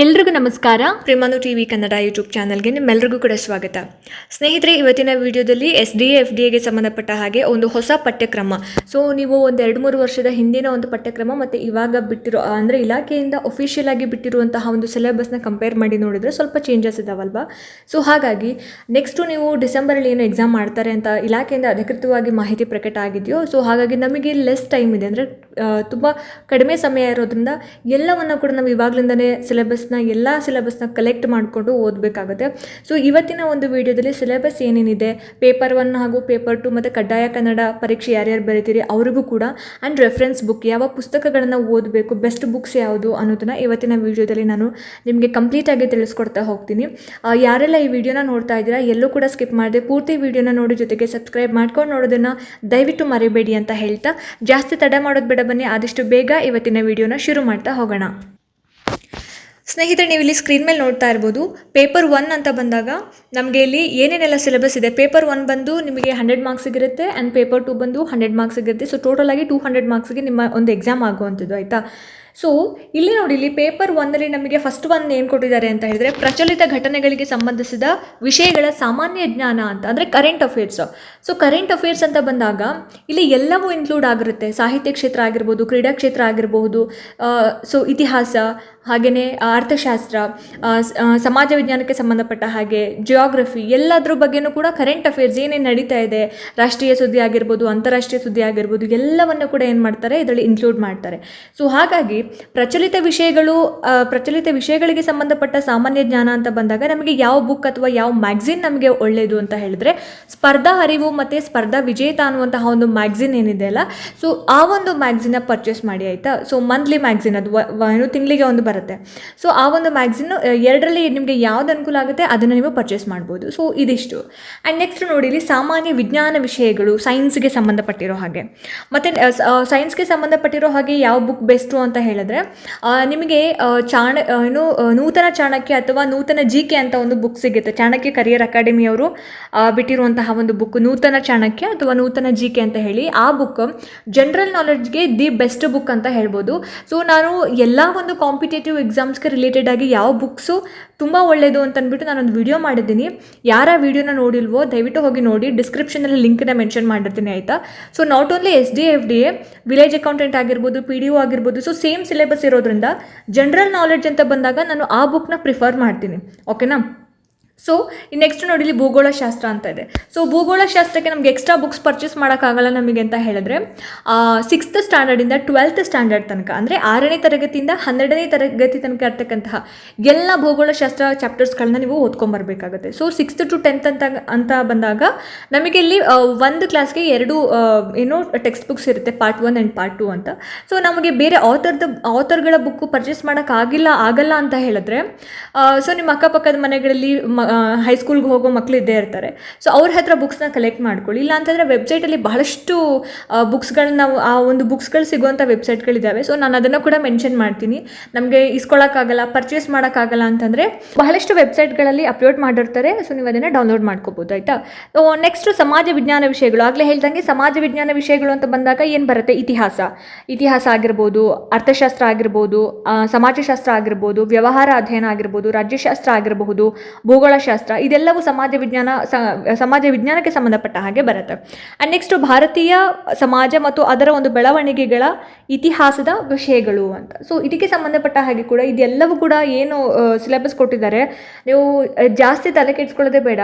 ಎಲ್ರಿಗೂ ನಮಸ್ಕಾರ. ಪ್ರೇಮಾನು ಟಿ ವಿ ಕನ್ನಡ ಯೂಟ್ಯೂಬ್ ಚಾನಲ್ಗೆ ನಿಮ್ಮೆಲ್ಲರಿಗೂ ಕೂಡ ಸ್ವಾಗತ. ಸ್ನೇಹಿತರೆ, ಇವತ್ತಿನ ವಿಡಿಯೋದಲ್ಲಿ ಎಸ್ ಡಿ ಎಫ್ ಡಿ ಎಗೆ ಸಂಬಂಧಪಟ್ಟ ಹಾಗೆ ಒಂದು ಹೊಸ ಪಠ್ಯಕ್ರಮ. ಸೊ ನೀವು ಒಂದು ಎರಡು ಮೂರು ವರ್ಷದ ಹಿಂದಿನ ಒಂದು ಪಠ್ಯಕ್ರಮ ಮತ್ತು ಇವಾಗ ಬಿಟ್ಟಿರೋ, ಅಂದರೆ ಇಲಾಖೆಯಿಂದ ಒಫಿಷಿಯಲ್ ಆಗಿ ಬಿಟ್ಟಿರುವಂತಹ ಒಂದು ಸಿಲೆಬಸ್ನ ಕಂಪೇರ್ ಮಾಡಿ ನೋಡಿದ್ರೆ ಸ್ವಲ್ಪ ಚೇಂಜಸ್ ಇದಾವಲ್ವಾ? ಸೊ ಹಾಗಾಗಿ ನೆಕ್ಸ್ಟು ನೀವು ಡಿಸೆಂಬರಲ್ಲಿ ಏನು ಎಕ್ಸಾಮ್ ಮಾಡ್ತಾರೆ ಅಂತ ಇಲಾಖೆಯಿಂದ ಅಧಿಕೃತವಾಗಿ ಮಾಹಿತಿ ಪ್ರಕಟ ಆಗಿದೆಯೋ ಸೊ ಹಾಗಾಗಿ ನಮಗೆ ಲೆಸ್ ಟೈಮ್ ಇದೆ. ಅಂದರೆ ತುಂಬ ಕಡಿಮೆ ಸಮಯ ಇರೋದ್ರಿಂದ ಎಲ್ಲವನ್ನು ಕೂಡ ನಾವು ಇವಾಗಲಿಂದನೇ ಸಿಲೆಬಸ್ನ ಎಲ್ಲ ಸಿಲೆಬಸ್ನ ಕಲೆಕ್ಟ್ ಮಾಡಿಕೊಂಡು ಓದಬೇಕಾಗುತ್ತೆ. ಸೊ ಇವತ್ತಿನ ಒಂದು ವಿಡಿಯೋದಲ್ಲಿ ಸಿಲೆಬಸ್ ಏನೇನಿದೆ? ಪೇಪರ್ ಒನ್ ಹಾಗೂ ಪೇಪರ್ ಟು ಮತ್ತು ಕಡ್ಡಾಯ ಕನ್ನಡ ಪರೀಕ್ಷೆ ಯಾರ್ಯಾರು ಬರೀತೀರಿ ಅವ್ರಿಗೂ ಕೂಡ. ಆ್ಯಂಡ್ ರೆಫರೆನ್ಸ್ ಬುಕ್ ಯಾವ ಪುಸ್ತಕಗಳನ್ನು ಓದಬೇಕು? ಬೆಸ್ಟ್ ಬುಕ್ಸ್ ಯಾವುದು ಅನ್ನೋದನ್ನು ಇವತ್ತಿನ ವಿಡಿಯೋದಲ್ಲಿ ನಾನು ನಿಮಗೆ ಕಂಪ್ಲೀಟಾಗಿ ತಿಳಿಸ್ಕೊಡ್ತಾ ಹೋಗ್ತೀನಿ. ಯಾರೆಲ್ಲ ಈ ವಿಡಿಯೋನ ನೋಡ್ತಾ ಇದ್ದೀರಾ, ಎಲ್ಲೂ ಕೂಡ ಸ್ಕಿಪ್ ಮಾಡಿದೆ. ಪೂರ್ತಿ ವಿಡಿಯೋನ ನೋಡಿ ಜೊತೆಗೆ ಸಬ್ಸ್ಕ್ರೈಬ್ ಮಾಡ್ಕೊಂಡು ನೋಡೋದನ್ನು ದಯವಿಟ್ಟು ಮರಿಬೇಡಿ ಅಂತ ಹೇಳ್ತಾ. ಜಾಸ್ತಿ ತಡ ಮಾಡೋದು ಬೇಡ ಬನ್ನಿ, ಆದಷ್ಟು ಬೇಗ ಇವತ್ತಿನ ವಿಡಿಯೋನ ಶುರು ಮಾಡ್ತಾ ಹೋಗೋಣ. ಸ್ನೇಹಿತರೆ, ನೀವು ಇಲ್ಲಿ ಸ್ಕ್ರೀನ್ ಮೇಲೆ ನೋಡ್ತಾ ಇರ್ಬೋದು ಪೇಪರ್ ಒನ್ ಅಂತ ಬಂದಾಗ ನಮಗೆ ಇಲ್ಲಿ ಏನೇನೆಲ್ಲ ಸಿಲೆಬಸ್ ಇದೆ? ಪೇಪರ್ ಒನ್ ಬಂದು ನಿಮಗೆ ಹಂಡ್ರೆಡ್ ಮಾರ್ಕ್ಸಿಗಿರುತ್ತೆ ಆ್ಯಂಡ್ ಪೇಪರ್ ಟು ಬಂದು ಹಂಡ್ರೆಡ್ ಮಾರ್ಕ್ಸಿಗಿರುತ್ತೆ ಸೊ ಟೋಟಲ್ ಆಗಿ ಟೂ ಹಂಡ್ರೆಡ್ ಮಾರ್ಕ್ಸ್ಗೆ ನಿಮ್ಮ ಒಂದು ಎಕ್ಸಾಮ್ ಆಗುವಂಥದ್ದು, ಆಯಿತಾ? ಸೊ ಇಲ್ಲಿ ನೋಡಿ, ಇಲ್ಲಿ ಪೇಪರ್ ಒನ್ನಲ್ಲಿ ನಮಗೆ ಫಸ್ಟ್ ಒನ್ ಏನು ಕೊಟ್ಟಿದ್ದಾರೆ ಅಂತ ಹೇಳಿದ್ರೆ, ಪ್ರಚಲಿತ ಘಟನೆಗಳಿಗೆ ಸಂಬಂಧಿಸಿದ ವಿಷಯಗಳ ಸಾಮಾನ್ಯ ಜ್ಞಾನ ಅಂತ, ಅಂದರೆ current affairs so current affairs ಅಂತ ಬಂದಾಗ, ಇಲ್ಲಿ ಎಲ್ಲವೂ ಇನ್ಕ್ಲೂಡ್ ಆಗಿರುತ್ತೆ. ಸಾಹಿತ್ಯ ಕ್ಷೇತ್ರ ಆಗಿರ್ಬೋದು, ಕ್ರೀಡಾ ಕ್ಷೇತ್ರ ಆಗಿರಬಹುದು ಸೊ ಇತಿಹಾಸ ಹಾಗೆಯೇ ಅರ್ಥಶಾಸ್ತ್ರ ಸಮಾಜ ವಿಜ್ಞಾನಕ್ಕೆ ಸಂಬಂಧಪಟ್ಟ ಹಾಗೆ ಜಿಯೋಗ್ರಫಿ ಎಲ್ಲದ್ರ ಬಗ್ಗೆನೂ ಕೂಡ ಕರೆಂಟ್ ಅಫೇರ್ಸ್ ಏನೇನು ನಡೀತಾ ಇದೆ, ರಾಷ್ಟ್ರೀಯ ಸುದ್ದಿ ಆಗಿರ್ಬೋದು, ಅಂತಾರಾಷ್ಟ್ರೀಯ ಸುದ್ದಿ ಆಗಿರ್ಬೋದು, ಎಲ್ಲವನ್ನು ಕೂಡ ಏನು ಮಾಡ್ತಾರೆ, ಇದರಲ್ಲಿ ಇನ್ಕ್ಲೂಡ್ ಮಾಡ್ತಾರೆ. ಸೊ ಹಾಗಾಗಿ ಪ್ರಚಲಿತ ವಿಷಯಗಳು ಪ್ರಚಲಿತ ವಿಷಯಗಳಿಗೆ ಸಂಬಂಧಪಟ್ಟ ಸಾಮಾನ್ಯ ಜ್ಞಾನ ಅಂತ ಬಂದಾಗ ನಮಗೆ ಯಾವ ಬುಕ್ ಅಥವಾ ಯಾವ ಮ್ಯಾಗ್ಝಿನ್ ನಮಗೆ ಒಳ್ಳೆಯದು ಅಂತ ಹೇಳಿದ್ರೆ, ಸ್ಪರ್ಧಾ ಅರಿವು ಮತ್ತು ಸ್ಪರ್ಧಾ ವಿಜೇತ ಅನ್ನುವಂತಹ ಒಂದು ಮ್ಯಾಗ್ಝಿನ್ ಏನಿದೆ ಅಲ್ಲ ಸೊ ಆ ಒಂದು ಮ್ಯಾಗ್ಝಿನ ಪರ್ಚೇಸ್ ಮಾಡಿ, ಆಯಿತಾ? ಸೊ ಮಂತ್ಲಿ ಮ್ಯಾಗ್ಝಿನ್ ಅದು ಏನು ತಿಂಗಳಿಗೆ ಒಂದು ಬರುತ್ತೆ. ಸೊ ಆ ಒಂದು ಮ್ಯಾಗ್ಝಿನ್ ಎರಡರಲ್ಲಿ ನಿಮಗೆ ಯಾವ್ದು ಅನುಕೂಲ ಆಗುತ್ತೆ, ಅದನ್ನು ನೀವು ಪರ್ಚೇಸ್ ಮಾಡ್ಬೋದು. ಸೊ ಇದಿಷ್ಟು. ಆ್ಯಂಡ್ ನೆಕ್ಸ್ಟ್ ನೋಡಿ, ಇಲ್ಲಿ ಸಾಮಾನ್ಯ ವಿಜ್ಞಾನ ವಿಷಯಗಳು ಸೈನ್ಸ್ಗೆ ಸಂಬಂಧಪಟ್ಟಿರೋ ಹಾಗೆ. ಮತ್ತು ಸೈನ್ಸ್ಗೆ ಸಂಬಂಧಪಟ್ಟಿರೋ ಹಾಗೆ ಯಾವ ಬುಕ್ ಬೆಸ್ಟು ಅಂತ ಹೇಳಿದ್ರೆ ನಿಮಗೆ ಚಾಣ ಏನು ನೂತನ ಚಾಣಕ್ಯ ಅಥವಾ ನೂತನ ಜಿ ಕೆ ಅಂತ ಒಂದು ಬುಕ್ ಸಿಗುತ್ತೆ. ಚಾಣಕ್ಯ ಕರಿಯರ್ ಅಕಾಡೆಮಿಯವರು ಬಿಟ್ಟಿರುವಂತಹ ಒಂದು ಬುಕ್ ನೂತನ ಚಾಣಕ್ಯ ಅಥವಾ ನೂತನ ಜಿ ಕೆ ಅಂತ ಹೇಳಿ, ಆ ಬುಕ್ ಜನರಲ್ ನಾಲೆಡ್ಜ್ಗೆ ದಿ ಬೆಸ್ಟ್ ಬುಕ್ ಅಂತ ಹೇಳ್ಬೋದು. ಸೊ ನಾನು ಎಲ್ಲ ಒಂದು ಕಾಂಪಿಟೇಟಿವ್ ಎಕ್ಸಾಮ್ಸ್ಗೆ ರಿಲೇಟೆಡ್ ಆಗಿ ಯಾವ ಬುಕ್ಸು ತುಂಬ ಒಳ್ಳೆಯದು ಅಂತ ಅಂದ್ಬಿಟ್ಟು ನಾನೊಂದು ವಿಡಿಯೋ ಮಾಡಿದ್ದೀನಿ. ಯಾರ ವಿಡಿಯೋನ ನೋಡಿಲ್ವೋ ದಯವಿಟ್ಟು ಹೋಗಿ ನೋಡಿ. ಡಿಸ್ಕ್ರಿಪ್ಷನಲ್ಲಿ ಲಿಂಕ್ನ ಮೆನ್ಷನ್ ಮಾಡಿರ್ತೀನಿ, ಆಯಿತಾ? So not only S D F D A village accountant ಆಗಿರ್ಬೋದು ಪಿ ಡಿ ಒ ಆಗಿರ್ಬೋದು ಸೊ ಸೇಮ್ ಸಿಲೆಬಸ್ ಇರೋದ್ರಿಂದ ಜನರಲ್ ನಾಲೆಡ್ಜ್ ಅಂತ ಬಂದಾಗ ನಾನು ಆ ಬುಕ್ನ ಪ್ರಿಫರ್ ಮಾಡ್ತೀನಿ. ಓಕೆನಾ ಸೊ ನೆಕ್ಸ್ಟ್ ನೋಡಿ ಇಲ್ಲಿ ಭೂಗೋಳಶಾಸ್ತ್ರ ಅಂತ ಇದೆ. ಸೊ ಭೂಗೋಳಶಾಸ್ತ್ರಕ್ಕೆ ನಮಗೆ ಎಕ್ಸ್ಟ್ರಾ ಬುಕ್ಸ್ ಪರ್ಚೇಸ್ ಮಾಡೋಕ್ಕಾಗಲ್ಲ ನಮಗೆ ಅಂತ ಹೇಳಿದ್ರೆ ಸಿಕ್ಸ್ತ್ ಸ್ಟ್ಯಾಂಡರ್ಡಿಂದ ಟ್ವೆಲ್ತ್ ಸ್ಟ್ಯಾಂಡರ್ಡ್ ತನಕ, ಅಂದರೆ ಆರನೇ ತರಗತಿಯಿಂದ ಹನ್ನೆರಡನೇ ತರಗತಿ ತನಕ ಇರ್ತಕ್ಕಂತಹ ಎಲ್ಲ ಭೂಗೋಳಶಾಸ್ತ್ರ ಚಾಪ್ಟರ್ಸ್ಗಳನ್ನ ನೀವು ಓದ್ಕೊಂಬರ್ಬೇಕಾಗುತ್ತೆ. ಸೊ ಸಿಕ್ಸ್ತ್ ಟು ಟೆಂತ್ ಅಂತ ಅಂತ ಬಂದಾಗ ನಮಗೆ ಇಲ್ಲಿ ಒಂದು ಕ್ಲಾಸ್ಗೆ ಎರಡು ಏನೋ ಟೆಕ್ಸ್ಟ್ ಬುಕ್ಸ್ ಇರುತ್ತೆ part one and part two ಅಂತ. ಸೊ ನಮಗೆ ಬೇರೆ ಆಥರ್ದ ಆಥರ್ಗಳ ಬುಕ್ಕು ಪರ್ಚೇಸ್ ಮಾಡೋಕ್ಕಾಗಿಲ್ಲ, ಆಗಲ್ಲ ಅಂತ ಹೇಳಿದ್ರೆ ಸೊ ನಿಮ್ಮ ಅಕ್ಕಪಕ್ಕದ ಮನೆಗಳಲ್ಲಿ ಮ ಹೈಸ್ಕೂಲ್ಗೆ ಹೋಗೋ ಮಕ್ಕಳು ಇದ್ದೇ ಇರ್ತಾರೆ. ಸೊ ಅವ್ರ ಹತ್ರ ಬುಕ್ಸ್ನ ಕಲೆಕ್ಟ್ ಮಾಡ್ಕೊಳ್ಳಿ. ಇಲ್ಲ ಅಂತಂದರೆ ವೆಬ್ಸೈಟಲ್ಲಿ ಬಹಳಷ್ಟು ಬುಕ್ಸ್ಗಳನ್ನ ನಾವು, ಆ ಒಂದು ಬುಕ್ಸ್ಗಳು ಸಿಗುವಂಥ ವೆಬ್ಸೈಟ್ಗಳಿದ್ದಾವೆ ಸೊ ನಾನು ಅದನ್ನು ಕೂಡ ಮೆನ್ಷನ್ ಮಾಡ್ತೀನಿ. ನಮಗೆ ಇಸ್ಕೊಳ್ಳೋಕ್ಕಾಗಲ್ಲ ಪರ್ಚೇಸ್ ಮಾಡೋಕ್ಕಾಗಲ್ಲ ಅಂತಂದರೆ ಬಹಳಷ್ಟು ವೆಬ್ಸೈಟ್ಗಳಲ್ಲಿ ಅಪ್ಲೋಡ್ ಮಾಡಿರ್ತಾರೆ. ಸೊ ನೀವು ಅದನ್ನು ಡೌನ್ಲೋಡ್ ಮಾಡ್ಕೋಬೋದು, ಆಯಿತಾ? ನೆಕ್ಸ್ಟ್ ಸಮಾಜ ವಿಜ್ಞಾನ ವಿಷಯಗಳು. ಆಗಲೇ ಹೇಳ್ದಂಗೆ ಸಮಾಜ ವಿಜ್ಞಾನ ವಿಷಯಗಳು ಅಂತ ಬಂದಾಗ ಏನು ಬರುತ್ತೆ? ಇತಿಹಾಸ. ಇತಿಹಾಸ ಆಗಿರ್ಬೋದು, ಅರ್ಥಶಾಸ್ತ್ರ ಆಗಿರ್ಬೋದು ಸಮಾಜಶಾಸ್ತ್ರ ಆಗಿರ್ಬೋದು, ವ್ಯವಹಾರ ಅಧ್ಯಯನ ಆಗಿರ್ಬೋದು, ರಾಜ್ಯಶಾಸ್ತ್ರ ಆಗಿರಬಹುದು ಭೂಗೋಳಶಾಸ್ತ್ರ ಇದೆಲ್ಲವೂ ಸಮಾಜ ವಿಜ್ಞಾನ ಸಮಾಜ ವಿಜ್ಞಾನಕ್ಕೆ ಸಂಬಂಧಪಟ್ಟ ಹಾಗೆ ಬರುತ್ತೆ. ಆ್ಯಂಡ್ ನೆಕ್ಸ್ಟ್ ಭಾರತೀಯ ಸಮಾಜ ಮತ್ತು ಅದರ ಒಂದು ಬೆಳವಣಿಗೆಗಳ ಇತಿಹಾಸದ ವಿಷಯಗಳು ಅಂತ. ಸೊ ಇದಕ್ಕೆ ಸಂಬಂಧಪಟ್ಟ ಹಾಗೆ ಕೂಡ ಇದೆಲ್ಲವೂ ಕೂಡ ಏನು ಸಿಲೆಬಸ್ ಕೊಟ್ಟಿದ್ದಾರೆ. ನೀವು ಜಾಸ್ತಿ ತಲೆ ಕೆಡಿಸ್ಕೊಳ್ಳೋದೇ ಬೇಡ.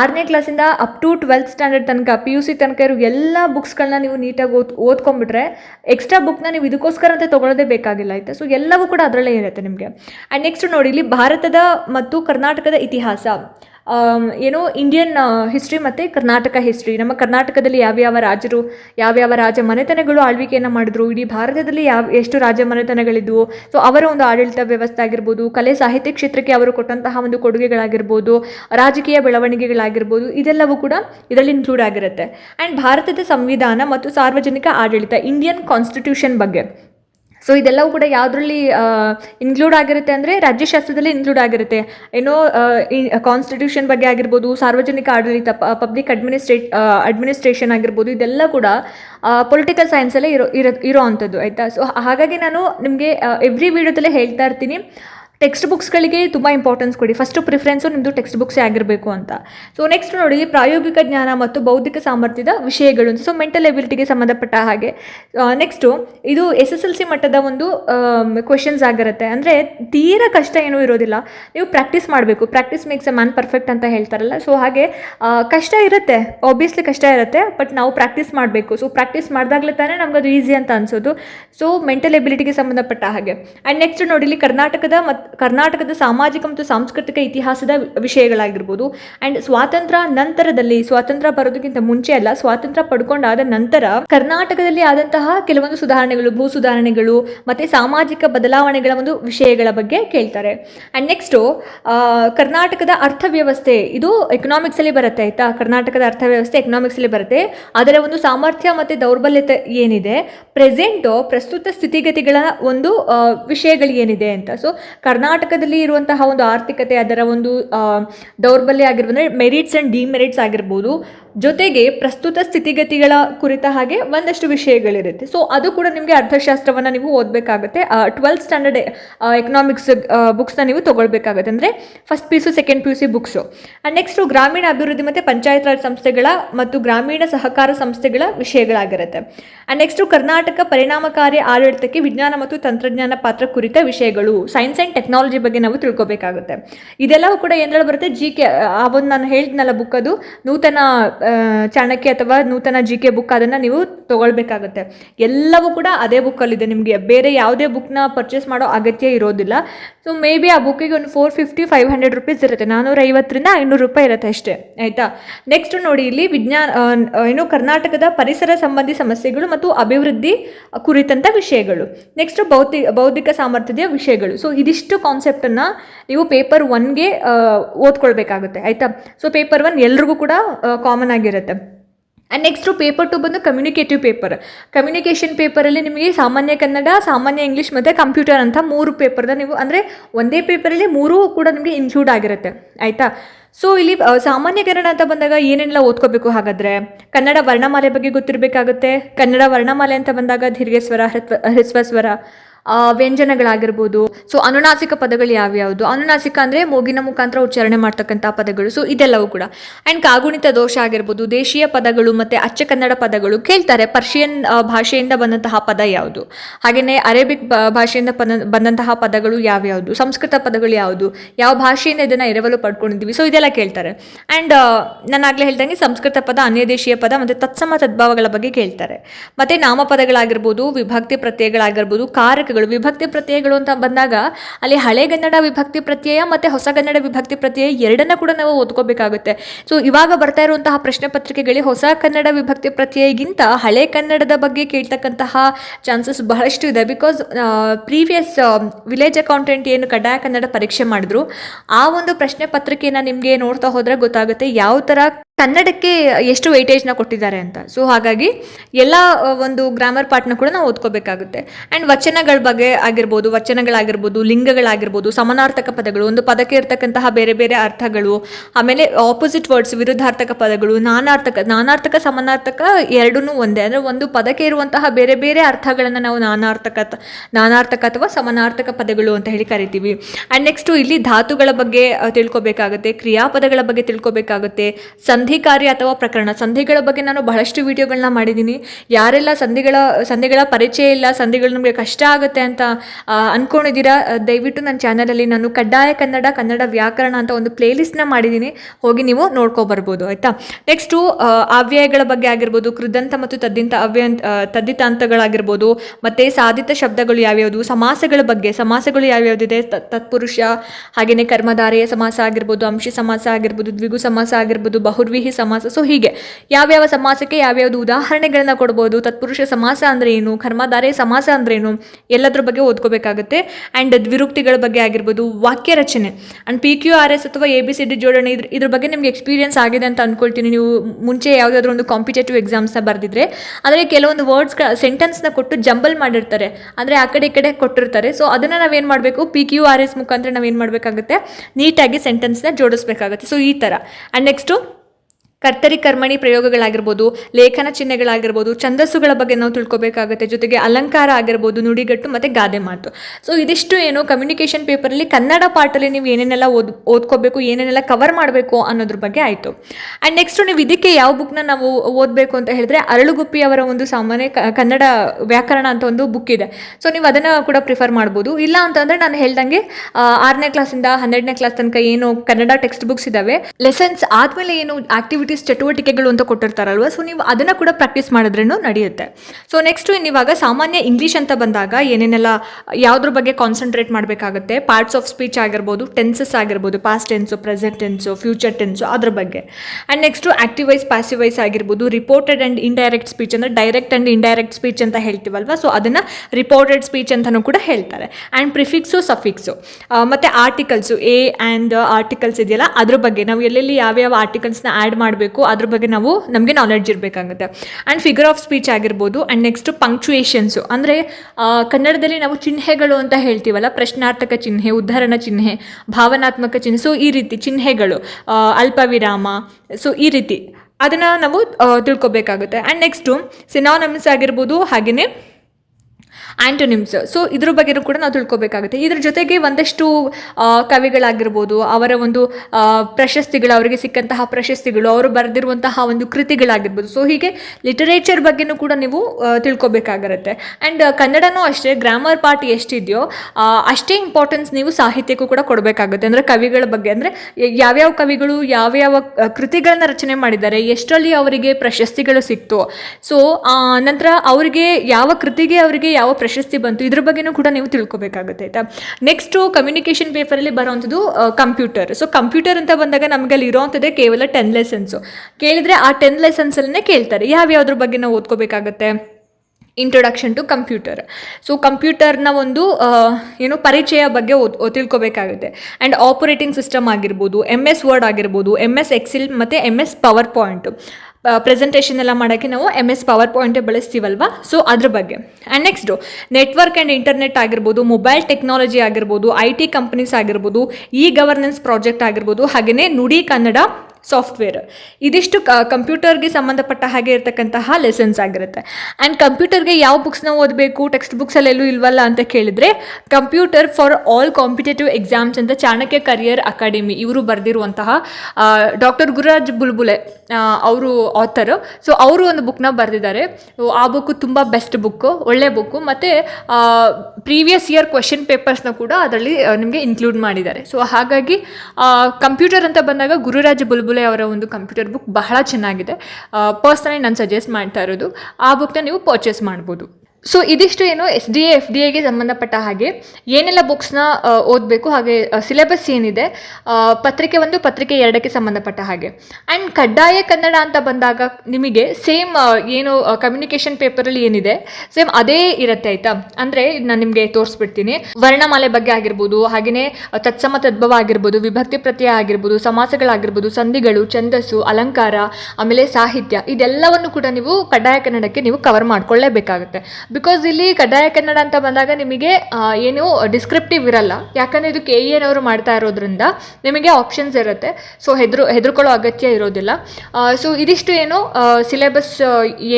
ಆರನೇ ಕ್ಲಾಸಿಂದ ಅಪ್ ಟು ಟ್ವೆಲ್ತ್ ಸ್ಟ್ಯಾಂಡರ್ಡ್ ತನಕ ಪಿ ಯು ಸಿ ತನಕ ಇರೋ ಎಲ್ಲ ಬುಕ್ಸ್ಗಳನ್ನ ನೀವು ನೀಟಾಗಿ ಓದ್, ಓದ್ಕೊಂಡ್ಬಿಟ್ರೆ ಎಕ್ಸ್ಟ್ರಾ ಬುಕ್ನ ನೀವು ಇದಕ್ಕೋಸ್ಕರ ಅಂತ ತೊಗೊಳ್ಳೋದೇ ಬೇಕಾಗಿಲ್ಲ ಆಯಿತಾ? ಸೊ ಎಲ್ಲವೂ ಕೂಡ ಅದರಲ್ಲೇ ಇರುತ್ತೆ ನಿಮಗೆ. ಆ್ಯಂಡ್ ನೆಕ್ಸ್ಟ್ ನೋಡಿ, ಇಲ್ಲಿ ಭಾರತದ ಮತ್ತು ಕರ್ನಾಟಕದ ಇತಿಹಾಸ. ಏನು ಇಂಡಿಯನ್ ಹಿಸ್ಟ್ರಿ ಮತ್ತು ಕರ್ನಾಟಕ ಹಿಸ್ಟ್ರಿ ನಮ್ಮ ಕರ್ನಾಟಕದಲ್ಲಿ ಯಾವ್ಯಾವ ರಾಜರು, ಯಾವ್ಯಾವ ರಾಜ ಮನೆತನಗಳು ಆಳ್ವಿಕೆಯನ್ನು ಮಾಡಿದ್ರು? ಇಡೀ ಭಾರತದಲ್ಲಿ ಯಾವ, ಎಷ್ಟು ರಾಜ ಮನೆತನಗಳಿದ್ವು? ಸೊ ಅವರ ಒಂದು ಆಡಳಿತ ವ್ಯವಸ್ಥೆ ಆಗಿರ್ಬೋದು, ಕಲೆ ಸಾಹಿತ್ಯ ಕ್ಷೇತ್ರಕ್ಕೆ ಅವರು ಕೊಟ್ಟಂತಹ ಒಂದು ಕೊಡುಗೆಗಳಾಗಿರ್ಬೋದು, ರಾಜಕೀಯ ಬೆಳವಣಿಗೆಗಳಾಗಿರ್ಬೋದು, ಇದೆಲ್ಲವೂ ಕೂಡ ಇದರಲ್ಲಿ ಇನ್ಕ್ಲೂಡ್ ಆಗಿರುತ್ತೆ. ಆ್ಯಂಡ್ ಭಾರತದ ಸಂವಿಧಾನ ಮತ್ತು ಸಾರ್ವಜನಿಕ ಆಡಳಿತ ಇಂಡಿಯನ್ ಕಾನ್ಸ್ಟಿಟ್ಯೂಷನ್ ಬಗ್ಗೆ. ಸೊ ಇದೆಲ್ಲವೂ ಕೂಡ ಯಾವುದರಲ್ಲಿ ಇನ್ಕ್ಲೂಡ್ ಆಗಿರುತ್ತೆ ಅಂದರೆ ರಾಜ್ಯಶಾಸ್ತ್ರದಲ್ಲಿ ಇನ್ಕ್ಲೂಡ್ ಆಗಿರುತ್ತೆ. ಏನೋ ಕಾನ್ಸ್ಟಿಟ್ಯೂಷನ್ ಬಗ್ಗೆ ಆಗಿರ್ಬೋದು, ಸಾರ್ವಜನಿಕ ಆಡಳಿತ ಪಬ್ಲಿಕ್ ಅಡ್ಮಿನಿಸ್ಟ್ರೇಟ್ ಅಡ್ಮಿನಿಸ್ಟ್ರೇಷನ್ ಆಗಿರ್ಬೋದು, ಇದೆಲ್ಲ ಕೂಡ ಪೊಲಿಟಿಕಲ್ ಸೈನ್ಸಲ್ಲೇ ಇರೋ ಇರೋ ಇರೋ ಅಂಥದ್ದು ಆಯಿತಾ? ಸೊ ಹಾಗಾಗಿ ನಾನು ನಿಮಗೆ ಎವ್ರಿ ವಿಡಿಯೋದಲ್ಲೇ ಹೇಳ್ತಾ ಇರ್ತೀನಿ. ಟೆಕ್ಸ್ಟ್ ಬುಕ್ಸ್ಗಳಿಗೆ ತುಂಬ ಇಂಪಾರ್ಟೆನ್ಸ್ ಕೊಡಿ. ಫಸ್ಟ್ ಪ್ರಿಫರೆನ್ಸು ನಿಮ್ಮದು ಟೆಕ್ಸ್ಟ್ ಬುಕ್ಸೇ ಆಗಿರಬೇಕು ಅಂತ. ಸೊ ನೆಕ್ಸ್ಟ್ ನೋಡಿ, ಪ್ರಾಯೋಗಿಕ ಜ್ಞಾನ ಮತ್ತು ಬೌದ್ಧಿಕ ಸಾಮರ್ಥ್ಯದ ವಿಷಯಗಳು ಸೊ ಮೆಂಟಲ್ ಎಬಿಲಿಟಿಗೆ ಸಂಬಂಧಪಟ್ಟ ಹಾಗೆ. ನೆಕ್ಸ್ಟು ಇದು ಎಸ್ ಎಸ್ ಎಲ್ ಸಿ ಮಟ್ಟದ ಒಂದು ಕ್ವೆಶನ್ಸ್ ಆಗಿರುತ್ತೆ. ಅಂದರೆ, ತೀರಾ ಕಷ್ಟ ಏನೂ ಇರೋದಿಲ್ಲ. ನೀವು ಪ್ರಾಕ್ಟೀಸ್ ಮಾಡಬೇಕು. Practice makes a man perfect ಅಂತ ಹೇಳ್ತಾರಲ್ಲ. ಸೊ ಹಾಗೆ ಕಷ್ಟ ಇರುತ್ತೆ. ಆಬ್ವಿಯಸ್ಲಿ ಕಷ್ಟ ಇರುತ್ತೆ ಬಟ್ ನಾವು ಪ್ರಾಕ್ಟೀಸ್ ಮಾಡಬೇಕು. ಸೊ ಪ್ರಾಕ್ಟೀಸ್ ಮಾಡಿದಾಗಲೇ ತಾನೇ ನಮ್ಗೆ ಅದು ಈಸಿ ಅಂತ ಅನ್ಸೋದು. ಸೊ ಮೆಂಟಲ್ ಎಬಿಲಿಟಿಗೆ ಸಂಬಂಧಪಟ್ಟ ಹಾಗೆ. ಆ್ಯಂಡ್ ನೆಕ್ಸ್ಟ್ ನೋಡಿ ಇಲ್ಲಿ ಕರ್ನಾಟಕದ ಮತ್ತು ಕರ್ನಾಟಕದ ಸಾಮಾಜಿಕ ಮತ್ತು ಸಾಂಸ್ಕೃತಿಕ ಇತಿಹಾಸದ ವಿಷಯಗಳಾಗಿರ್ಬೋದು. ಆ್ಯಂಡ್ ಸ್ವಾತಂತ್ರ್ಯ ನಂತರದಲ್ಲಿ, ಸ್ವಾತಂತ್ರ್ಯ ಬರೋದಕ್ಕಿಂತ ಮುಂಚೆ ಅಲ್ಲ, ಸ್ವಾತಂತ್ರ್ಯ ಪಡ್ಕೊಂಡಾದ ನಂತರ ಕರ್ನಾಟಕದಲ್ಲಿ ಆದಂತಹ ಕೆಲವೊಂದು ಸುಧಾರಣೆಗಳು, ಭೂ ಸುಧಾರಣೆಗಳು, ಮತ್ತು ಸಾಮಾಜಿಕ ಬದಲಾವಣೆಗಳ ಒಂದು ವಿಷಯಗಳ ಬಗ್ಗೆ ಕೇಳ್ತಾರೆ. ಆ್ಯಂಡ್ ನೆಕ್ಸ್ಟು ಕರ್ನಾಟಕದ ಅರ್ಥವ್ಯವಸ್ಥೆ, ಇದು ಎಕನಾಮಿಕ್ಸಲ್ಲಿ ಬರುತ್ತೆ ಆಯಿತಾ? ಕರ್ನಾಟಕದ ಅರ್ಥವ್ಯವಸ್ಥೆ ಎಕನಾಮಿಕ್ಸಲ್ಲಿ ಬರುತ್ತೆ. ಅದರ ಒಂದು ಸಾಮರ್ಥ್ಯ ಮತ್ತು ದೌರ್ಬಲ್ಯತೆ ಏನಿದೆ? ಪ್ರೆಸೆಂಟು ಪ್ರಸ್ತುತ ಸ್ಥಿತಿಗತಿಗಳ ಒಂದು ವಿಷಯಗಳು ಏನಿದೆ ಅಂತ. ಸೊ ಕರ್ನಾಟಕದಲ್ಲಿ ಇರುವಂತಹ ಒಂದು ಆರ್ಥಿಕತೆ ಅದರ ಒಂದು ದೌರ್ಬಲ್ಯ ಆಗಿರ್ಬೋದು ಅಂದರೆ ಮೆರಿಟ್ಸ್ ಆ್ಯಂಡ್ ಡಿಮೆರಿಟ್ಸ್ ಆಗಿರ್ಬೋದು ಜೊತೆಗೆ ಪ್ರಸ್ತುತ ಸ್ಥಿತಿಗತಿಗಳ ಕುರಿತ ಹಾಗೆ ಒಂದಷ್ಟು ವಿಷಯಗಳಿರುತ್ತೆ. ಸೊ ಅದು ಕೂಡ ನಿಮಗೆ ಅರ್ಥಶಾಸ್ತ್ರವನ್ನು ನೀವು ಓದಬೇಕಾಗುತ್ತೆ. ಟ್ವೆಲ್ತ್ ಸ್ಟ್ಯಾಂಡರ್ಡ್ ಎಕನಾಮಿಕ್ಸ್ ಬುಕ್ಸ್ನ ನೀವು ತೊಗೊಳ್ಬೇಕಾಗುತ್ತೆ. ಅಂದರೆ first P U second P U C books and next ಗ್ರಾಮೀಣ ಅಭಿವೃದ್ಧಿ ಮತ್ತು ಪಂಚಾಯತ್ ರಾಜ್ ಸಂಸ್ಥೆಗಳ ಮತ್ತು ಗ್ರಾಮೀಣ ಸಹಕಾರ ಸಂಸ್ಥೆಗಳ ವಿಷಯಗಳಾಗಿರುತ್ತೆ. ಆ್ಯಂಡ್ ನೆಕ್ಸ್ಟು ಕರ್ನಾಟಕ ಪರಿಣಾಮಕಾರಿ ಆಡಳಿತಕ್ಕೆ ವಿಜ್ಞಾನ ಮತ್ತು ತಂತ್ರಜ್ಞಾನ ಪಾತ್ರ ಕುರಿತ ವಿಷಯಗಳು ಸೈನ್ಸ್ ಆ್ಯಂಡ್ ಟೆಕ್ನಾಲಜಿ ಬಗ್ಗೆ ನಾವು ತಿಳ್ಕೊಬೇಕಾಗುತ್ತೆ. ಇದೆಲ್ಲವೂ ಕೂಡ ಏನೆಲ್ಲ ಬರುತ್ತೆ? ಜಿ ಕೆ ಆ ಒಂದು ನಾನು ಹೇಳಿದ್ನಲ್ಲ ಬುಕ್ ಅದು. ನೂತನ ಚಾಣಕ್ಯ ಅಥವಾ ನೂತನ ಜಿ ಕೆ ಬುಕ್ ಅದನ್ನು ನೀವು ತೊಗೊಳ್ಬೇಕಾಗುತ್ತೆ. ಎಲ್ಲವೂ ಕೂಡ ಅದೇ ಬುಕ್ಕಲ್ಲಿದೆ ನಿಮಗೆ. ಬೇರೆ ಯಾವುದೇ ಬುಕ್ನ ಪರ್ಚೇಸ್ ಮಾಡೋ ಅಗತ್ಯ ಇರೋದಿಲ್ಲ. ಸೊ ಮೇ ಬಿ ಆ ಬುಕ್ಕಿಗೆ ಒಂದು four fifty five hundred rupees ಇರುತ್ತೆ. ನಾನ್ನೂರ ಐವತ್ತರಿಂದ ಐನೂರು ರೂಪಾಯಿ ಇರುತ್ತೆ ಅಷ್ಟೇ. ಆಯಿತಾ? ನೆಕ್ಸ್ಟ್ ನೋಡಿ ಇಲ್ಲಿ ವಿಜ್ಞಾನ ಏನು ಕರ್ನಾಟಕದ ಪರಿಸರ ಸಂಬಂಧಿ ಸಮಸ್ಯೆಗಳು ಮತ್ತು ಅಭಿವೃದ್ಧಿ ಕುರಿತಂಥ ವಿಷಯಗಳು. ನೆಕ್ಸ್ಟ್ ಬೌದ್ಧಿ, ಬೌದ್ಧಿಕ ಸಾಮರ್ಥ್ಯದ ವಿಷಯಗಳು. ಸೊ ಇದಿಷ್ಟು ಕಾನ್ಸೆಪ್ಟನ್ನು ನೀವು ಪೇಪರ್ ಒನ್ಗೆ ಓದ್ಕೊಳ್ಬೇಕಾಗುತ್ತೆ. ಆಯಿತಾ? ಸೊ ಪೇಪರ್ ಒನ್ ಎಲ್ರಿಗೂ ಕೂಡ ಕಾಮನ್ ಆಗಿರುತ್ತೆ ಆ್ಯಂಡ್ ನೆಕ್ಸ್ಟು ಪೇಪರ್ ಟು ಬಂದು ಕಮ್ಯುನಿಕೇಟಿವ್ ಪೇಪರ್ ಕಮ್ಯುನಿಕೇಷನ್ ಪೇಪರಲ್ಲಿ ನಿಮಗೆ ಸಾಮಾನ್ಯ ಕನ್ನಡ, ಸಾಮಾನ್ಯ ಇಂಗ್ಲೀಷ್ ಮತ್ತು ಕಂಪ್ಯೂಟರ್ ಅಂತ ಮೂರು ಪೇಪರ್ದ ನೀವು ಅಂದರೆ ಒಂದೇ ಪೇಪರಲ್ಲಿ ಮೂರೂ ಕೂಡ ನಿಮಗೆ ಇನ್ಕ್ಲೂಡ್ ಆಗಿರುತ್ತೆ. ಆಯಿತಾ? ಸೊ ಇಲ್ಲಿ ಸಾಮಾನ್ಯ ಕನ್ನಡ ಅಂತ ಬಂದಾಗ ಏನೇನೆಲ್ಲ ಓದ್ಕೋಬೇಕು ಹಾಗಾದರೆ? ಕನ್ನಡ ವರ್ಣಮಾಲೆ ಬಗ್ಗೆ ಗೊತ್ತಿರಬೇಕಾಗುತ್ತೆ. ಕನ್ನಡ ವರ್ಣಮಾಲೆ ಅಂತ ಬಂದಾಗ ದೀರ್ಘ ಸ್ವರ ಹೃತ್ವ ಹ್ರಸ್ವ ಸ್ವರ. ವ್ಯಂಜನಗಳಾಗಿರ್ಬೋದು. ಸೊ ಅನುನಾಸಿಕ ಪದಗಳು ಯಾವ್ಯಾವುದು? ಅನುನಾಸಿಕ ಅಂದರೆ ಮೂಗಿನ ಮುಖಾಂತರ ಉಚ್ಚಾರಣೆ ಮಾಡ್ತಕ್ಕಂಥ ಪದಗಳು. ಸೊ ಇದೆಲ್ಲವೂ ಕೂಡ. ಆ್ಯಂಡ್ ಕಾಗುಣಿತ ದೋಷ ಆಗಿರ್ಬೋದು, ದೇಶೀಯ ಪದಗಳು ಮತ್ತು ಅಚ್ಚ ಕನ್ನಡ ಪದಗಳು ಕೇಳ್ತಾರೆ. ಪರ್ಷಿಯನ್ ಭಾಷೆಯಿಂದ ಬಂದಂತಹ ಪದ ಯಾವುದು? ಹಾಗೆಯೇ ಅರೇಬಿಕ್ ಭಾಷೆಯಿಂದ ಪದ, ಬಂದಂತಹ ಪದಗಳು ಯಾವ್ಯಾವುದು? ಸಂಸ್ಕೃತ ಪದಗಳು ಯಾವುದು? ಯಾವ ಭಾಷೆಯಿಂದ ಇದನ್ನು ಎರವಲು ಪಡ್ಕೊಂಡಿದ್ದೀವಿ? ಸೊ ಇದೆಲ್ಲ ಕೇಳ್ತಾರೆ. ಆ್ಯಂಡ್ ನಾನು ಆಗಲೇ ಹೇಳ್ದಂಗೆ ಸಂಸ್ಕೃತ ಪದ, ಅನ್ಯ ದೇಶೀಯ ಪದ ಮತ್ತು ತತ್ಸಮ ತದ್ಭಾವಗಳ ಬಗ್ಗೆ ಕೇಳ್ತಾರೆ. ಮತ್ತು ನಾಮಪದಗಳಾಗಿರ್ಬೋದು, ವಿಭಕ್ತಿ ಪ್ರತ್ಯಯಗಳಾಗಿರ್ಬೋದು ಕಾರಕಗಳು ವಿಭಕ್ತಿ ಪ್ರತ್ಯಯಗಳು ಅಂತ ಬಂದಾಗ ಅಲ್ಲಿ ಹಳೆಗನ್ನಡ ವಿಭಕ್ತಿ ಪ್ರತ್ಯಯ ಮತ್ತು ಹೊಸಗನ್ನಡ ವಿಭಕ್ತಿ ಪ್ರತ್ಯಯ ಎರಡನ್ನ ಕೂಡ ನಾವು ಓದ್ಕೋಬೇಕಾಗುತ್ತೆ. ಸೊ ಇವಾಗ ಬರ್ತಾ ಇರುವಂತಹ ಪ್ರಶ್ನೆ ಪತ್ರಿಕೆಗಳಿಗೆ ಹೊಸ ಕನ್ನಡ ವಿಭಕ್ತಿ ಪ್ರತ್ಯಯಗಿಂತ ಹಳೆ ಕನ್ನಡದ ಬಗ್ಗೆ ಕೇಳ್ತಕ್ಕಂತಹ ಚಾನ್ಸಸ್ ಬಹಳಷ್ಟು ಇದೆ. ಬಿಕಾಸ್ ಪ್ರೀವಿಯಸ್ ವಿಲೇಜ್ ಅಕೌಂಟೆಂಟ್ ಏನು ಕಡ್ಡಾಯ ಕನ್ನಡ ಪರೀಕ್ಷೆ ಮಾಡಿದ್ರು, ಆ ಒಂದು ಪ್ರಶ್ನೆ ಪತ್ರಿಕೆಯನ್ನು ನಿಮಗೆ ನೋಡ್ತಾ ಹೋದರೆ ಗೊತ್ತಾಗುತ್ತೆ ಯಾವ ಥರ ಕನ್ನಡಕ್ಕೆ ಎಷ್ಟು ವೆಯ್ಟೇಜ್ನ ಕೊಟ್ಟಿದ್ದಾರೆ ಅಂತ. ಸೊ ಹಾಗಾಗಿ ಎಲ್ಲ ಒಂದು ಗ್ರಾಮರ್ ಪಾರ್ಟ್ನ ಕೂಡ ನಾವು ಓದ್ಕೋಬೇಕಾಗುತ್ತೆ. ಆ್ಯಂಡ್ ವಚನಗಳ ಬಗ್ಗೆ ಆಗಿರ್ಬೋದು, ವಚನಗಳಾಗಿರ್ಬೋದು, ಲಿಂಗಗಳಾಗಿರ್ಬೋದು, ಸಮಾನಾರ್ಥಕ ಪದಗಳು, ಒಂದು ಪದಕ್ಕೆ ಇರ್ತಕ್ಕಂತಹ ಬೇರೆ ಬೇರೆ ಅರ್ಥಗಳು, ಆಮೇಲೆ ಆಪೋಸಿಟ್ ವರ್ಡ್ಸ್ ವಿರುದ್ಧಾರ್ಥಕ ಪದಗಳು, ನಾನಾರ್ಥಕ ನಾನಾರ್ಥಕ, ಸಮಾನಾರ್ಥಕ ಎರಡೂ ಒಂದೇ. ಅಂದರೆ ಒಂದು ಪದಕ್ಕೆ ಇರುವಂತಹ ಬೇರೆ ಬೇರೆ ಅರ್ಥಗಳನ್ನು ನಾವು ನಾನಾರ್ಥಕ ನಾನಾರ್ಥಕ ಅಥವಾ ಸಮಾನಾರ್ಥಕ ಪದಗಳು ಅಂತ ಹೇಳಿ ಕರಿತೀವಿ. ಆ್ಯಂಡ್ ನೆಕ್ಸ್ಟು ಇಲ್ಲಿ ಧಾತುಗಳ ಬಗ್ಗೆ ತಿಳ್ಕೊಬೇಕಾಗುತ್ತೆ, ಕ್ರಿಯಾಪದಗಳ ಬಗ್ಗೆ ತಿಳ್ಕೊಬೇಕಾಗುತ್ತೆ ಸಂಧಿಕಾರ್ಯ ಅಥವಾ ಪ್ರಕರಣ. ಸಂಧಿಗಳ ಬಗ್ಗೆ ನಾನು ಬಹಳಷ್ಟು ವಿಡಿಯೋಗಳನ್ನ ಮಾಡಿದ್ದೀನಿ. ಯಾರೆಲ್ಲ ಸಂಧಿಗಳ ಸಂಧಿಗಳ ಪರಿಚಯ ಇಲ್ಲ, ಸಂಧಿಗಳು ನಮಗೆ ಕಷ್ಟ ಆಗುತ್ತೆ ಅಂತ ಅಂದ್ಕೊಂಡಿದ್ದೀರಾ ದಯವಿಟ್ಟು ನನ್ನ ಚಾನಲಲ್ಲಿ ನಾನು ಕಡ್ಡಾಯ ಕನ್ನಡ ಕನ್ನಡ ವ್ಯಾಕರಣ ಅಂತ ಒಂದು ಪ್ಲೇಲಿಸ್ಟ್ನ ಮಾಡಿದ್ದೀನಿ. ಹೋಗಿ ನೀವು ನೋಡ್ಕೊಬರ್ಬೋದು ಆಯಿತಾ? ನೆಕ್ಸ್ಟು ಅವ್ಯಯಗಳ ಬಗ್ಗೆ ಆಗಿರ್ಬೋದು, ಕೃದಂತ ಮತ್ತು ತದ್ದಿಂತ ಅವ್ಯ ತದ್ದಿತ ತದ್ದಿತಾಂತಗಳಾಗಿರ್ಬೋದು, ಮತ್ತು ಸಾಧಿತ ಶಬ್ದಗಳು ಯಾವ್ಯಾವುದು, ಸಮಾಸಗಳ ಬಗ್ಗೆ, ಸಮಾಸಗಳು ಯಾವ್ಯಾವುದಿದೆ ತತ್ಪುರುಷ ಹಾಗೆಯೇ ಕರ್ಮಧಾರೆಯ ಸಮಾಸ ಆಗಿರ್ಬೋದು, ಅಂಶಿ ಸಮಾಸ ಆಗಿರ್ಬೋದು, ದ್ವಿಗು ಸಮಾಸ ಆಗಿರ್ಬೋದು ಬಹುರ್ವಿಹಿ ಸಮಾಸ, ಸೊ ಹೀಗೆ. ಯಾವ್ಯಾವ ಸಮಾಸಕ್ಕೆ ಯಾವ್ಯಾವ್ದು ಉದಾಹರಣೆಗಳನ್ನ ಕೊಡ್ಬೋದು, ತತ್ಪುರುಷ ಸಮಾಸ ಅಂದ್ರೆ ಏನು, ಕರ್ಮಧಾರೆ ಸಮಾಸ ಅಂದ್ರೆ ಏನು, ಎಲ್ಲದ್ರ ಬಗ್ಗೆ ಓದ್ಕೋಬೇಕಾಗುತ್ತೆ. ಅಂಡ್ ದ್ವಿರುಕ್ತಿಗಳ ಬಗ್ಗೆ ಆಗಿರ್ಬೋದು, ವಾಕ್ಯ ರಚನೆ. And P Q R S ಅಥವಾ ಎ ಬಿ ಸಿ ಡಿ ಜೋಡಣೆ ಇದ್ರ ಇದ್ರ ಬಗ್ಗೆ ನಿಮ್ಗೆ ಎಕ್ಸ್ಪೀರಿಯನ್ಸ್ ಆಗಿದೆ ಅಂತ ಅನ್ಕೊಳ್ತೀನಿ. ನೀವು ಮುಂಚೆ ಯಾವುದಾದ್ರೂ ಒಂದು ಕಾಂಪಿಟೇಟಿವ್ ಎಕ್ಸಾಮ್ಸ್ನ ಬರೆದಿದ್ರೆ, ಆದರೆ ಕೆಲವೊಂದು ವರ್ಡ್ಸ್ ಸೆಂಟೆನ್ಸ್ನ ಕೊಟ್ಟು ಜಂಬಲ್ ಮಾಡಿರ್ತಾರೆ. ಅಂದ್ರೆ ಆ ಕಡೆ ಈ ಕಡೆ ಕೊಟ್ಟಿರ್ತಾರೆ. ಸೊ ಅದನ್ನ ನಾವೇನು ಮಾಡಬೇಕು ಪಿ ಕ್ಯೂ ಆರ್ ಎಸ್ ಮುಖಾಂತರ ನಾವೇನು ಮಾಡಬೇಕಾಗುತ್ತೆ, ನೀಟಾಗಿ ಸೆಂಟೆನ್ಸ್ನ ಜೋಡಿಸ್ಬೇಕಾಗುತ್ತೆ. ಸೊ ಈ ಥರ ಆ್ಯಂಡ್ ನೆಕ್ಸ್ಟು ಕರ್ತರಿ ಕರ್ಮಣಿ ಪ್ರಯೋಗಗಳಾಗಿರ್ಬೋದು, ಲೇಖನ ಚಿಹ್ನೆಗಳಾಗಿರ್ಬೋದು, ಛಂದಸ್ಸುಗಳ ಬಗ್ಗೆ ನಾವು ತಿಳ್ಕೊಬೇಕಾಗುತ್ತೆ. ಜೊತೆಗೆ ಅಲಂಕಾರ ಆಗಿರ್ಬೋದು, ನುಡಿಗಟ್ಟು ಮತ್ತು ಗಾದೆ ಮಾತು. ಸೊ ಇದಿಷ್ಟು ಏನು ಕಮ್ಯುನಿಕೇಷನ್ ಪೇಪರಲ್ಲಿ ಕನ್ನಡ ಪಾಠಲ್ಲಿ ನೀವು ಏನೇನೆಲ್ಲ ಓದ್, ಓದ್ಕೋಬೇಕು, ಏನೇನೆಲ್ಲ ಕವರ್ ಮಾಡಬೇಕು ಅನ್ನೋದ್ರ ಬಗ್ಗೆ ಆಯಿತು. ಆ್ಯಂಡ್ ನೆಕ್ಸ್ಟ್ ನೀವು ಇದಕ್ಕೆ ಯಾವ ಬುಕ್ನ ನಾವು ಓದಬೇಕು ಅಂತ ಹೇಳಿದ್ರೆ ಅರಳುಗುಪ್ಪಿ ಅವರ ಒಂದು ಸಾಮಾನ್ಯ ಕನ್ನಡ ವ್ಯಾಕರಣ ಅಂತ ಒಂದು ಬುಕ್ ಇದೆ. ಸೊ ನೀವು ಅದನ್ನು ಕೂಡ ಪ್ರಿಫರ್ ಮಾಡ್ಬೋದು. ಇಲ್ಲ ಅಂತಂದರೆ ನಾನು ಹೇಳ್ದಂಗೆ ಆರನೇ ಕ್ಲಾಸಿಂದ ಹನ್ನೆರಡನೇ ಕ್ಲಾಸ್ ತನಕ ಏನು ಕನ್ನಡ ಟೆಕ್ಸ್ಟ್ ಬುಕ್ಸ್ ಇದಾವೆ. ಲೆಸನ್ಸ್ ಆದಮೇಲೆ ಏನು ಆಕ್ಟಿವಿಟೀಸ್ ಚಟುವಟಿಕೆಗಳು ಅಂತ ಕೊಟ್ಟಿರ್ತಾರಲ್ವ? ಸೊ ನೀವು ಅದನ್ನು ಕೂಡ ಪ್ರಾಕ್ಟೀಸ್ ಮಾಡಿದ್ರೂ ನಡೆಯುತ್ತೆ. ಸೊ ನೆಕ್ಸ್ಟ್ ಇವಾಗ ಸಾಮಾನ್ಯ ಇಂಗ್ಲೀಷ್ ಅಂತ ಬಂದಾಗ ಏನೇನೆಲ್ಲ, ಯಾವುದ್ರ ಬಗ್ಗೆ ಕಾನ್ಸಂಟ್ರೇಟ್ ಮಾಡಬೇಕಾಗುತ್ತೆ? ಪಾರ್ಟ್ಸ್ ಆಫ್ ಸ್ಪೀಚ್ ಆಗಿರ್ಬೋದು ಟೆನ್ಸಸ್ ಆಗಿರ್ಬೋದು past tense present tense future tense ಅದ್ರ ಬಗ್ಗೆ. ಆ್ಯಂಡ್ ನೆಕ್ಸ್ಟು ಪ್ಯಾಸಿವ್ ಪ್ಯಾಸಿವೈಸ್ ಆಗಿರ್ಬೋದು ರಿಪೋರ್ಟೆಡ್ ಆ್ಯಂಡ್ ಇಂಡೈರೆಕ್ಟ್ ಸ್ಪೀಚ್ ಅಂದರೆ ಡೈರೆಕ್ಟ್ ಆ್ಯಂಡ್ ಇಂಡೈರೆಕ್ಟ್ ಸ್ಪೀಚ್ ಅಂತ ಹೇಳ್ತೀವಲ್ವ? ಸೊ ಅದನ್ನು ರಿಪೋರ್ಟೆಡ್ ಸ್ಪೀಚ್ ಅಂತಲೂ ಕೂಡ ಹೇಳ್ತಾರೆ. ಆ್ಯಂಡ್ ಪ್ರಿಫಿಕ್ಸು ಸಫಿಕ್ಸು ಮತ್ತು ಆರ್ಟಿಕಲ್ಸು ಎ ಆ್ಯಂಡ್ ಆರ್ಟಿಕಲ್ಸ್ ಇದೆಯಲ್ಲ, ಅದ್ರ ಬಗ್ಗೆ. ನಾವು ಎಲ್ಲೆಲ್ಲಿ ಯಾವ್ಯಾವ ಆರ್ಟಿಕಲ್ಸ್ನ ಆ್ಯಡ್ ಮಾಡಬೇಕು ಅದ್ರ ಬಗ್ಗೆ ನಾವು ನಮಗೆ ನಾಲೆಡ್ಜ್ ಇರಬೇಕಾಗುತ್ತೆ. ಆ್ಯಂಡ್ ಫಿಗರ್ ಆಫ್ ಸ್ಪೀಚ್ ಆಗಿರ್ಬೋದು ಆ್ಯಂಡ್ ನೆಕ್ಸ್ಟ್ ಪಂಕ್ಚುಯೇಷನ್ಸು ಅಂದರೆ ಕನ್ನಡದಲ್ಲಿ ನಾವು ಚಿಹ್ನೆಗಳು ಅಂತ ಹೇಳ್ತೀವಲ್ಲ, ಪ್ರಶ್ನಾರ್ಥಕ ಚಿಹ್ನೆ, ಉದ್ಧರಣ ಚಿಹ್ನೆ, ಭಾವನಾತ್ಮಕ ಚಿಹ್ನೆ ಸೊ ಈ ರೀತಿ ಚಿಹ್ನೆಗಳು ಅಲ್ಪವಿರಾಮ ಅಲ್ಪ ವಿರಾಮ ಸೊ ಈ ರೀತಿ. ಅದನ್ನು ನಾವು ತಿಳ್ಕೊಬೇಕಾಗುತ್ತೆ. ಆ್ಯಂಡ್ ನೆಕ್ಸ್ಟು ಸಿನಾನಮ್ಸ್ ಆಗಿರ್ಬೋದು ಹಾಗೆಯೇ ಆ್ಯಂಟೋನಿಮ್ಸ್ ಸೊ ಇದ್ರ ಬಗ್ಗೆನೂ ಕೂಡ ನಾವು ತಿಳ್ಕೊಬೇಕಾಗುತ್ತೆ. ಇದ್ರ ಜೊತೆಗೆ ಒಂದಷ್ಟು ಕವಿಗಳಾಗಿರ್ಬೋದು, ಅವರ ಒಂದು ಪ್ರಶಸ್ತಿಗಳು, ಅವರಿಗೆ ಸಿಕ್ಕಂತಹ ಪ್ರಶಸ್ತಿಗಳು, ಅವರು ಬರೆದಿರುವಂತಹ ಒಂದು ಕೃತಿಗಳಾಗಿರ್ಬೋದು. ಸೊ ಹೀಗೆ ಲಿಟರೇಚರ್ ಬಗ್ಗೆನೂ ಕೂಡ ನೀವು ತಿಳ್ಕೊಬೇಕಾಗಿರುತ್ತೆ. ಆ್ಯಂಡ್ ಕನ್ನಡನೂ ಅಷ್ಟೇ ಗ್ರಾಮರ್ ಪಾರ್ಟ್ ಎಷ್ಟಿದೆಯೋ ಅಷ್ಟೇ ಇಂಪಾರ್ಟೆನ್ಸ್ ನೀವು ಸಾಹಿತ್ಯಕ್ಕೂ ಕೂಡ ಕೊಡಬೇಕಾಗುತ್ತೆ. ಅಂದರೆ ಕವಿಗಳ ಬಗ್ಗೆ, ಅಂದರೆ ಯಾವ್ಯಾವ ಕವಿಗಳು ಯಾವ್ಯಾವ ಕೃತಿಗಳನ್ನ ರಚನೆ ಮಾಡಿದ್ದಾರೆ, ಎಷ್ಟರಲ್ಲಿ ಅವರಿಗೆ ಪ್ರಶಸ್ತಿಗಳು ಸಿಕ್ತು. ಸೊ ನಂತರ ಅವರಿಗೆ ಯಾವ ಕೃತಿಗೆ ಅವರಿಗೆ ಯಾವ ಪ್ರಶಸ್ತಿ ಬಂತು. ಇದ್ರ ಬಗ್ಗೆನೂ ಕೂಡ ನೀವು ತಿಳ್ಕೊಬೇಕಾಗುತ್ತೆ, ಆಯಿತಾ? ನೆಕ್ಸ್ಟು ಕಮ್ಯುನಿಕೇಷನ್ ಪೇಪರಲ್ಲಿ ಬರೋವಂಥದ್ದು ಕಂಪ್ಯೂಟರ್ ಸೊ ಕಂಪ್ಯೂಟರ್ ಅಂತ ಬಂದಾಗ ನಮಗೆ ಅಲ್ಲಿ ಇರೋವಂಥದ್ದೇ ಕೇವಲ ಟೆನ್ ಲೆಸನ್ಸು ಕೇಳಿದರೆ ಆ ಟೆನ್ ಲೆಸನ್ಸಲ್ಲೇ ಕೇಳ್ತಾರೆ. ಯಾವ್ಯಾವ್ದ್ರ ಬಗ್ಗೆ ನಾವು ಓದ್ಕೋಬೇಕಾಗತ್ತೆ? ಇಂಟ್ರೊಡಕ್ಷನ್ ಟು ಕಂಪ್ಯೂಟರ್ ಸೊ ಕಂಪ್ಯೂಟರ್ನ ಒಂದು ಏನು ಪರಿಚಯ ಬಗ್ಗೆ ಓದ್ ತಿಳ್ಕೊಬೇಕಾಗುತ್ತೆ. ಆ್ಯಂಡ್ ಆಪರೇಟಿಂಗ್ ಸಿಸ್ಟಮ್ ಆಗಿರ್ಬೋದು ಎಂ ಎಸ್ ವರ್ಡ್ ಆಗಿರ್ಬೋದು ಎಂ ಎಸ್ ಎಕ್ಸಿಲ್ ಮತ್ತು M S power point presentation ಎಲ್ಲ ಮಾಡೋಕ್ಕೆ ನಾವು ಎಂ ಎಸ್ ಪವರ್ ಪಾಯಿಂಟೇ ಬಳಸ್ತೀವಲ್ವಾ? ಸೊ ಅದ್ರ ಬಗ್ಗೆ. And next network and internet ಆಗಿರ್ಬೋದು ಮೊಬೈಲ್ ಟೆಕ್ನಾಲಜಿ ಆಗಿರ್ಬೋದು ಐ ಟಿ ಕಂಪನೀಸ್ ಆಗಿರ್ಬೋದು ಇ ಗವರ್ನೆನ್ಸ್ ಪ್ರಾಜೆಕ್ಟ್ ಆಗಿರ್ಬೋದು ಹಾಗೆಯೇ ನುಡಿ ಕನ್ನಡ ಸಾಫ್ಟ್ವೇರ್. ಇದಿಷ್ಟು ಕ, ಕಂಪ್ಯೂಟರ್ಗೆ ಸಂಬಂಧಪಟ್ಟ ಹಾಗೆ ಇರತಕ್ಕಂತಹ ಲೆಸನ್ಸ್ ಆಗಿರುತ್ತೆ. ಆ್ಯಂಡ್ ಕಂಪ್ಯೂಟರ್ಗೆ ಯಾವ ಬುಕ್ಸ್ನ ಓದಬೇಕು ಟೆಕ್ಸ್ಟ್ ಬುಕ್ಸಲ್ಲಿ ಎಲ್ಲೂ ಇಲ್ವಲ್ಲ ಅಂತ ಕೇಳಿದರೆ computer for all competitive exams ಅಂತ ಚಾಣಕ್ಯ ಕರಿಯರ್ ಅಕಾಡೆಮಿ ಇವರು ಬರೆದಿರುವಂತಹ ಡಾಕ್ಟರ್ ಗುರುರಾಜ್ ಬುಲ್ಬುಲೆ ಅವರು ಆಥರ್ ಸೊ ಅವರು ಒಂದು ಬುಕ್ನ ಬರೆದಿದ್ದಾರೆ. ಆ ಬುಕ್ಕು ತುಂಬ ಬೆಸ್ಟ್ ಬುಕ್ಕು ಒಳ್ಳೆ ಬುಕ್ಕು ಮತ್ತು ಪ್ರೀವಿಯಸ್ ಇಯರ್ ಕ್ವೆಶನ್ ಪೇಪರ್ಸ್ನ ಕೂಡ ಅದರಲ್ಲಿ ನಿಮಗೆ ಇನ್ಕ್ಲೂಡ್ ಮಾಡಿದ್ದಾರೆ. ಸೊ ಹಾಗಾಗಿ ಕಂಪ್ಯೂಟರ್ ಅಂತ ಬಂದಾಗ ಗುರುರಾಜ್ ಬುಲ್ಬುಲೆ ಅವರ ಒಂದು ಕಂಪ್ಯೂಟರ್ ಬುಕ್ ಬಹಳ ಚೆನ್ನಾಗಿದೆ. ಪರ್ಸನಲಿ ನಾನು ಸಜೆಸ್ಟ್ ಮಾಡ್ತಾ ಇರೋದು, ಆ ಬುಕ್ನ ನೀವು ಪರ್ಚೇಸ್ ಮಾಡ್ಬೋದು. ಸೊ ಇದಿಷ್ಟು ಏನು S D A F D ಎಗೆ ಸಂಬಂಧಪಟ್ಟ ಹಾಗೆ. ಏನೆಲ್ಲ ಬುಕ್ಸ್ನ ಓದಬೇಕು, ಹಾಗೆ ಸಿಲೆಬಸ್ ಏನಿದೆ ಪತ್ರಿಕೆ ಒಂದು, ಪತ್ರಿಕೆ ಎರಡಕ್ಕೆ ಸಂಬಂಧಪಟ್ಟ ಹಾಗೆ. ಆ್ಯಂಡ್ ಕಡ್ಡಾಯ ಕನ್ನಡ ಅಂತ ಬಂದಾಗ ನಿಮಗೆ ಸೇಮ್ ಏನು ಕಮ್ಯುನಿಕೇಷನ್ ಪೇಪರಲ್ಲಿ ಏನಿದೆ ಸೇಮ್ ಅದೇ ಇರುತ್ತೆ, ಆಯಿತಾ? ಅಂದರೆ ನಾನು ನಿಮಗೆ ತೋರಿಸ್ಬಿಡ್ತೀನಿ. ವರ್ಣಮಾಲೆ ಬಗ್ಗೆ ಆಗಿರ್ಬೋದು ಹಾಗೆಯೇ ತತ್ಸಮ ತದ್ಭವ ಆಗಿರ್ಬೋದು, ವಿಭಕ್ತಿ ಪ್ರತ್ಯಯ ಆಗಿರ್ಬೋದು, ಸಮಾಸಗಳಾಗಿರ್ಬೋದು, ಸಂಧಿಗಳು, ಛಂದಸ್ಸು, ಅಲಂಕಾರ, ಆಮೇಲೆ ಸಾಹಿತ್ಯ, ಇದೆಲ್ಲವನ್ನು ಕೂಡ ನೀವು ಕಡ್ಡಾಯ ಕನ್ನಡಕ್ಕೆ ನೀವು ಕವರ್ ಮಾಡ್ಕೊಳ್ಳೇಬೇಕಾಗುತ್ತೆ. ಬಿಕಾಸ್ ಇಲ್ಲಿ ಕಡ್ಡಾಯ ಕನ್ನಡ ಅಂತ ಬಂದಾಗ ನಿಮಗೆ ಏನು ಡಿಸ್ಕ್ರಿಪ್ಟಿವ್ ಇರಲ್ಲ. ಯಾಕಂದರೆ ಇದು ಕೆ ಎನವರು ಮಾಡ್ತಾ ಇರೋದ್ರಿಂದ ನಿಮಗೆ ಆಪ್ಷನ್ಸ್ ಇರುತ್ತೆ. ಸೊ ಹೆದರು, ಹೆದರ್ಕೊಳ್ಳೋ ಅಗತ್ಯ ಇರೋದಿಲ್ಲ. ಸೊ ಇದಿಷ್ಟು ಏನು ಸಿಲೆಬಸ್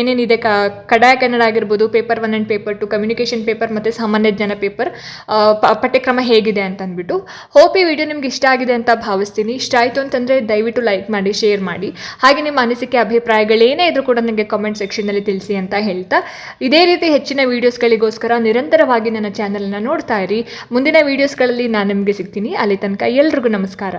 ಏನೇನಿದೆ ಕ, ಕಡ್ಡಾಯ ಕನ್ನಡ ಆಗಿರ್ಬೋದು paper one and paper two communication paper ಮತ್ತು ಸಾಮಾನ್ಯ ಜ್ಞಾನ ಪೇಪರ್ ಪಠ್ಯಕ್ರಮ ಹೇಗಿದೆ ಅಂತ ಅಂದ್ಬಿಟ್ಟು. ಹೋಪ್ ಈ ವಿಡಿಯೋ ನಿಮ್ಗೆ ಇಷ್ಟ ಆಗಿದೆ ಅಂತ ಭಾವಿಸ್ತೀನಿ. ಇಷ್ಟ ಆಯಿತು ಅಂತಂದರೆ ದಯವಿಟ್ಟು ಲೈಕ್ ಮಾಡಿ ಶೇರ್ ಮಾಡಿ. ಹಾಗೆ ನಿಮ್ಮ ಅನಿಸಿಕೆ, ಅಭಿಪ್ರಾಯಗಳೇನೇ ಇದ್ರೂ ಕೂಡ ನನಗೆ ಕಾಮೆಂಟ್ ಸೆಕ್ಷನ್ನಲ್ಲಿ ತಿಳಿಸಿ ಅಂತ ಹೇಳ್ತಾ. ಇದೇ ರೀತಿ ಹೆಚ್ಚಿನ ವೀಡಿಯೋಸ್ಗಳಿಗೋಸ್ಕರ ನಿರಂತರವಾಗಿ ನನ್ನ ಚಾನಲನ್ನು ನೋಡ್ತಾ ಇರಿ. ಮುಂದಿನ ವೀಡಿಯೋಸ್ಗಳಲ್ಲಿ ನಾನು ನಿಮಗೆ ಸಿಗ್ತೀನಿ. ಅಲ್ಲಿ ತನಕ ಎಲ್ರಿಗೂ ನಮಸ್ಕಾರ.